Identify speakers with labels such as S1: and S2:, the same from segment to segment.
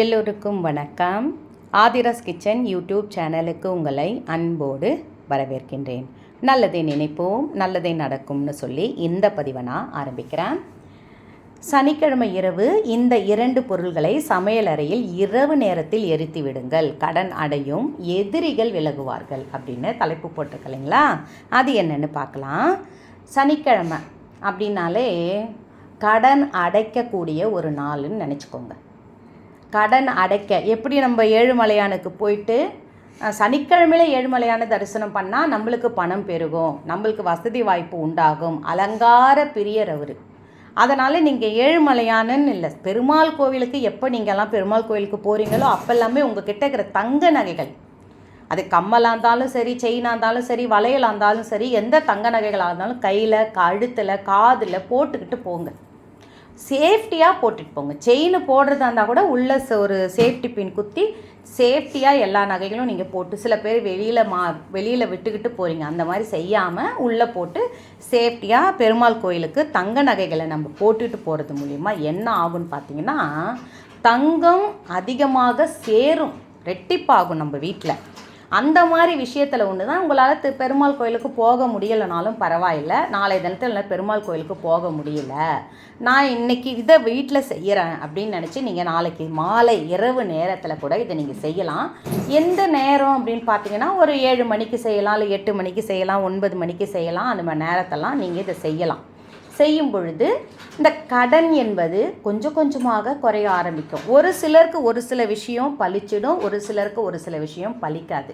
S1: எல்லோருக்கும் வணக்கம். Aadhira's kitchen YouTube சேனலுக்கு உங்களை அன்போடு வரவேற்கின்றேன். நல்லதை நினைப்போம் நல்லதை நடக்கும்னு சொல்லி இந்த பதிவை நான் ஆரம்பிக்கிறேன். சனிக்கிழமை இரவு இந்த இரண்டு பொருள்களை சமையலறையில் இரவு நேரத்தில் எரித்து விடுங்கள். கடன் அடையும் எதிரிகள் விலகுவார்கள் அப்படின்னு தலைப்பு போட்டிருக்கலைங்களா அது என்னென்னு பார்க்கலாம். சனிக்கிழமை அப்படின்னாலே கடன் அடைக்கக்கூடிய ஒரு நாள்னு நினச்சிக்கோங்க. கடன் அடைக்க. எப்படி நம்ம ஏழுமலையானுக்கு போயிட்டு சனிக்கிழமையில ஏழுமலையான தரிசனம் பண்ணால் நம்மளுக்கு பணம் பெருகும். நம்மளுக்கு வசதி வாய்ப்பு உண்டாகும். அலங்கார பிரியர் அவர். அதனால் நீங்கள் ஏழுமலையானன்னு இல்லை பெருமாள் கோவிலுக்கு எப்போ நீங்கள்லாம் பெருமாள் கோவிலுக்கு போகிறீங்களோ அப்போல்லாமே உங்கள் கிட்ட இருக்கிற தங்க நகைகள். அது கம்மலாக இருந்தாலும் சரி செயினாக இருந்தாலும் சரி வளையலாக இருந்தாலும் சரி எந்த தங்க நகைகளாக இருந்தாலும் கையில் கழுத்தில் காதில் போட்டுக்கிட்டு போங்க. சேஃப்டியாக போட்டுட்டு போங்க. செயின் போடுறதா இருந்தால் கூட உள்ள ஒரு சேஃப்டி பின் குத்தி சேஃப்டியாக எல்லா நகைகளும் நீங்கள் போட்டு சில பேர் வெளியில் மா வெளியில் விட்டுக்கிட்டு போகிறீங்க அந்த மாதிரி செய்யாமல் உள்ளே போட்டு சேஃப்டியாக பெருமாள் கோயிலுக்கு தங்க நகைகளை நம்ம போட்டுட்டு போகிறது மூலிமா என்ன ஆகும்னு பார்த்தீங்கன்னா தங்கம் அதிகமாக சேரும் ரெட்டிப்பாகும் நம்ம வீட்டில் அந்த மாதிரி விஷயத்தில் ஒன்று தான் உங்களால் தி- பெருமாள் கோயிலுக்கு போக முடியலைனாலும் பரவாயில்ல. நாளை தினத்தில் பெருமாள் கோயிலுக்கு போக முடியல. நான் இன்னைக்கு இதை வீட்டில் செய்கிறேன் அப்படின்னு நினச்சி நீங்கள் நாளைக்கு மாலை இரவு நேரத்தில் கூட இதை நீங்கள் செய்யலாம். எந்த நேரம் அப்படின்னு பார்த்தீங்கன்னா ஒரு ஏழு மணிக்கு செய்யலாம் இல்லை எட்டு மணிக்கு செய்யலாம் ஒன்பது மணிக்கு செய்யலாம் அந்த மாதிரி நேரத்தெல்லாம் நீங்கள் இதை செய்யலாம். செய்யும் பொழுது இந்த கடன் என்பது கொஞ்சம் கொஞ்சமாக குறைய ஆரம்பிக்கும். ஒரு சிலருக்கு ஒரு சில விஷயம் பளிச்சிடும் ஒரு சிலருக்கு ஒரு சில விஷயம் பலிக்காது.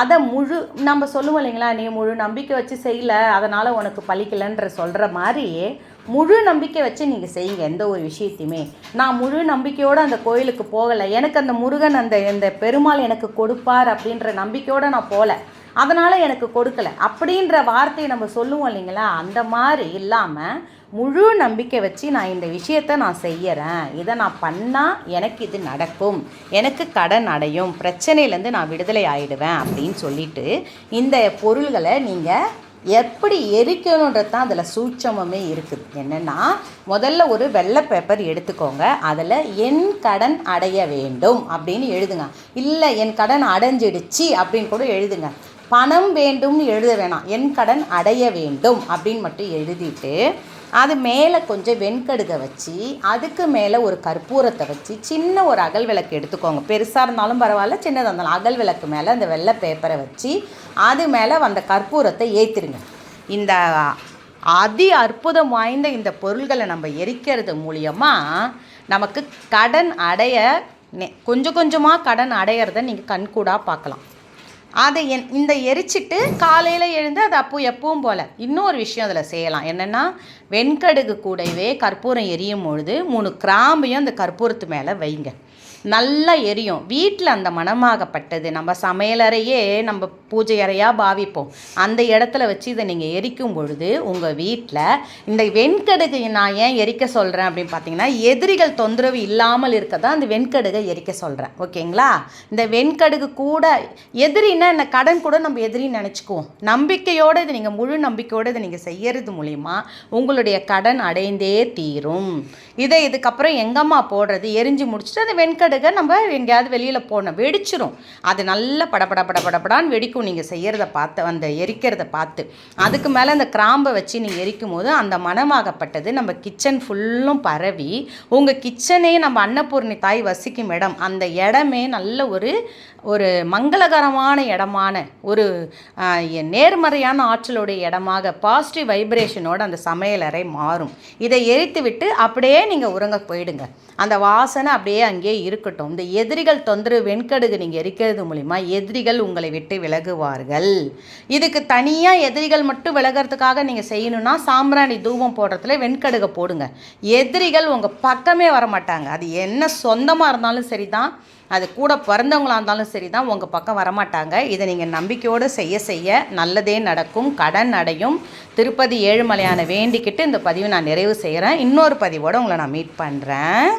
S1: அதை முழு நம்ம சொல்லுவோம் இல்லைங்களா நீ முழு நம்பிக்கை வச்சு செய்யல அதனால் உனக்கு பலிக்கலைன்ற சொல்கிற மாதிரியே முழு நம்பிக்கை வச்சு நீங்கள் செய்யுங்க எந்த ஒரு விஷயத்தையுமே. நான் முழு நம்பிக்கையோடு அந்த கோயிலுக்கு போகலை. எனக்கு அந்த முருகன் அந்த இந்த பெருமாள் எனக்கு கொடுப்பார் அப்படின்ற நம்பிக்கையோடு நான் போகல அதனால் எனக்கு கொடுக்கல. அப்படின்ற வார்த்தையை நம்ம சொல்லுவோம் இல்லைங்களா? அந்த மாதிரி இல்லாமல் முழு நம்பிக்கை வச்சு நான் இந்த விஷயத்தை நான் செய்கிறேன் இதை நான் பண்ணால் எனக்கு இது நடக்கும். எனக்கு கடன் அடையும். பிரச்சனையிலேருந்து நான் விடுதலை ஆகிடுவேன் அப்படின்னு சொல்லிட்டு இந்த பொருள்களை நீங்கள் எப்படி எரிக்கணுன்றது தான் அதில் சூட்சமே இருக்குது. என்னென்னா முதல்ல ஒரு வெள்ளை பேப்பர் எடுத்துக்கோங்க. அதில் என் கடன் அடைய வேண்டும் அப்படின்னு எழுதுங்க. இல்லை என் கடன் அடைஞ்சிடுச்சு அப்படின்னு கூட எழுதுங்க. பணம் வேண்டும்னு எழுத வேணாம். என் கடன் அடைய வேண்டும் அப்படின்னு மட்டும் எழுதிட்டு அது மேலே கொஞ்சம் வெண்கடுகை வச்சு அதுக்கு மேலே ஒரு கற்பூரத்தை வச்சு சின்ன ஒரு அகல் விளக்கு எடுத்துக்கோங்க. பெருசாக இருந்தாலும் பரவாயில்ல சின்னதாக இருந்தாலும் அகல் விளக்கு மேலே அந்த வெள்ளை பேப்பரை வச்சு அது மேலே அந்த கற்பூரத்தை ஏற்றிருங்க இந்த அதி அற்புதம் வாய்ந்த இந்த பொருள்களை நம்ம எரிக்கிறது மூலியமாக நமக்கு கடன் அடைய நெ- கொஞ்சம் கொஞ்சமாக கடன் அடையிறத நீங்கள் கண்கூடாக பார்க்கலாம். அதை என் இந்த எரிச்சிட்டு காலையில் எழுந்து அது அப்போ எப்பவும் போல் இன்னொரு விஷயம் அதில் செய்யலாம். என்னென்னா வெண்கடுகு கூடவே கற்பூரம் எரியும் பொழுது மூணு கிராம்பையும் அந்த கற்பூரத்து மேலே வைங்க. நல்லா எரியும். வீட்டில் அந்த மனமாகப்பட்டது. நம்ம சமையலறையே நம்ம பூஜை அறையாக பாவிப்போம். அந்த இடத்துல வச்சு இதை நீங்கள் எரிக்கும் பொழுது உங்கள் வீட்டில் இந்த வெண்கடுகு நான் ஏன் எரிக்க சொல்கிறேன் அப்படின்னு பார்த்தீங்கன்னா எதிரிகள் தொந்தரவு இல்லாமல் இருக்க தான் அந்த வெண்கடுகை எரிக்க சொல்கிறேன் ஓகேங்களா? இந்த வெண்கடுகு கூட எதிரின்னா என்ன? கடன் கூட நம்ம எதிரின்னு நினச்சிக்குவோம். நம்பிக்கையோடு இது நீங்கள் முழு நம்பிக்கையோடு இதை நீங்கள் செய்யறது மூலிமா உங்களுடைய கடன் அடைந்தே தீரும். இதை இதுக்கப்புறம் எங்கம்மா போடுறது? எரிஞ்சு முடிச்சுட்டு அந்த வெண்கடுகை நம்ம எங்கேயாவது வெளியில் போடணும் வெடிச்சிரும். அது நல்லா படபட படபடபடான்னு வெடிக்கும். நீங்கள் செய்கிறத பார்த்து அந்த எரிக்கிறத பார்த்து. அதுக்கு மேலே அந்த கிராம்பை வச்சு நீங்கள் எரிக்கும் போது அந்த மனமாகப்பட்டது நம்ம கிச்சன் ஃபுல்லும் பரவி உங்கள் கிச்சனே நம்ம அன்னபூர்ணி தாய் வசிக்கும் இடம். அந்த இடமே நல்ல ஒரு ஒரு மங்களகரமான இடமான ஒரு நேர்மறையான ஆற்றலுடைய இடமாக பாசிட்டிவ் வைப்ரேஷனோட அந்த சமையலறை மாறும். இதை எரித்து விட்டு அப்படியே நீங்கள் உறங்க போயிடுங்க. அந்த வாசனை அப்படியே அங்கேயே இருக்கட்டும். இந்த எதிரிகள் தொந்தரவு வெண்கடுகு நீங்கள் எரிக்கிறது மூலிமா எதிரிகள் உங்களை விட்டு விலகுவார்கள். இதுக்கு தனியாக எதிரிகள் மட்டும் விலகிறதுக்காக நீங்கள் செய்யணும்னா சாம்பிராணி தூபம் போடுறதுல வெண்கடுகை போடுங்க. எதிரிகள் உங்கள் பக்கமே வர மாட்டாங்க அது என்ன சொந்தமாக இருந்தாலும் சரி தான் அது கூட பிறந்தவங்களாக இருந்தாலும் சரி தான் உங்கள் பக்கம் வரமாட்டாங்க. இதை நீங்கள் நம்பிக்கையோடு செய்ய செய்ய நல்லதே நடக்கும். கடன் அடையும். திருப்பதி ஏழுமலையான வேண்டிக்கிட்டு இந்த பதிவை நான் நிறைவு செய்கிறேன் இன்னொரு பதிவோடு உங்களை நான் மீட் பண்ணுறேன்